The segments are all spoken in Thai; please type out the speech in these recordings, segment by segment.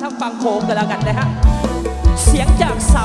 ถ้าฟังโขงกันแล้วกันนะฮะ เสียงจากเสา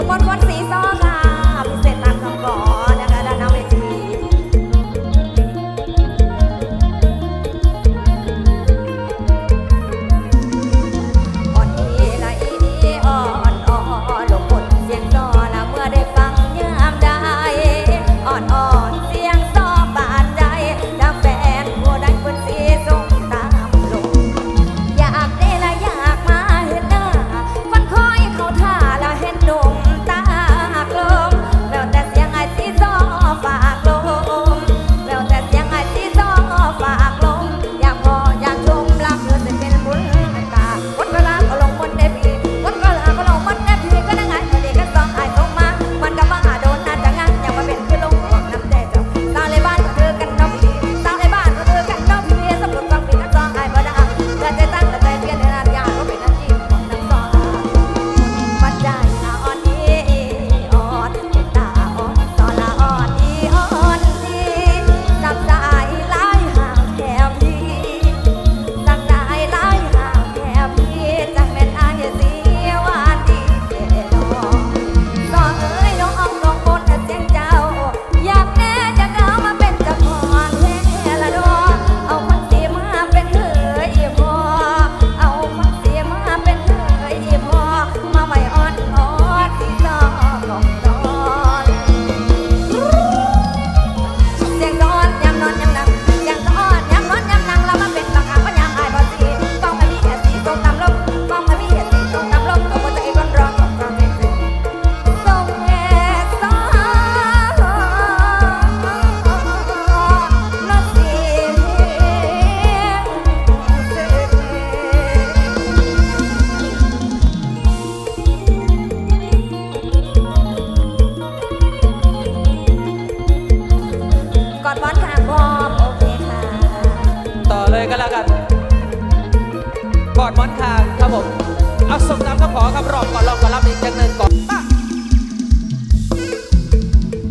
สมพลวัดศรีซ้อค่ะ มอนคางครับผมเอาสมงตามก็ขอครับรอบก่อนรอบก่อนรับอีกจังหนึ่งก่อน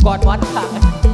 ก่อนมอนคาง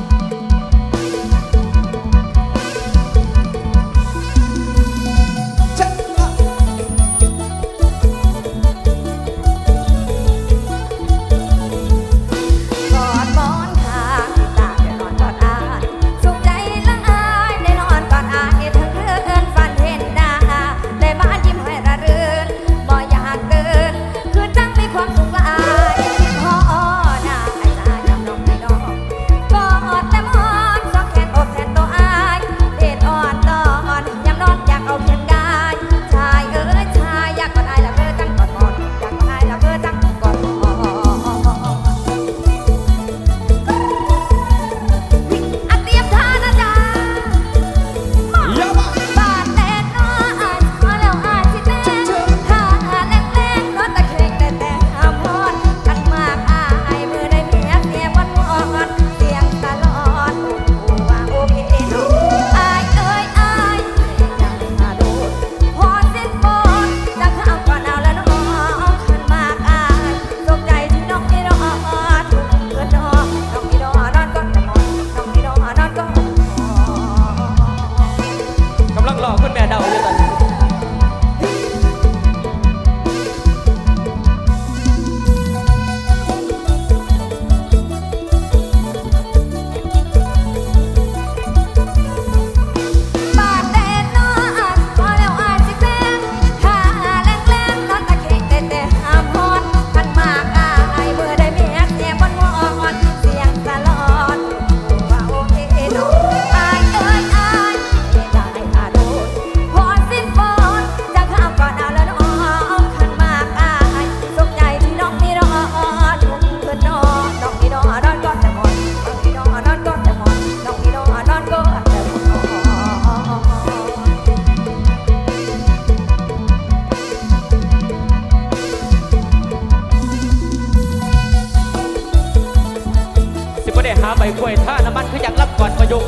หาใบกล้วยท่าน้ำมันคืออยากรับก่อนประยุกต์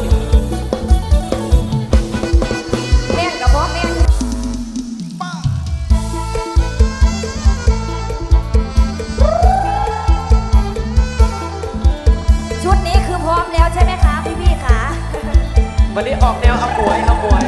แม่นกับบ่แม่นชุดนี้คือพร้อมแล้วใช่ไหมคะพี่พี่คะ วันนี้ออกแนวเอาป่วยเอาป่วย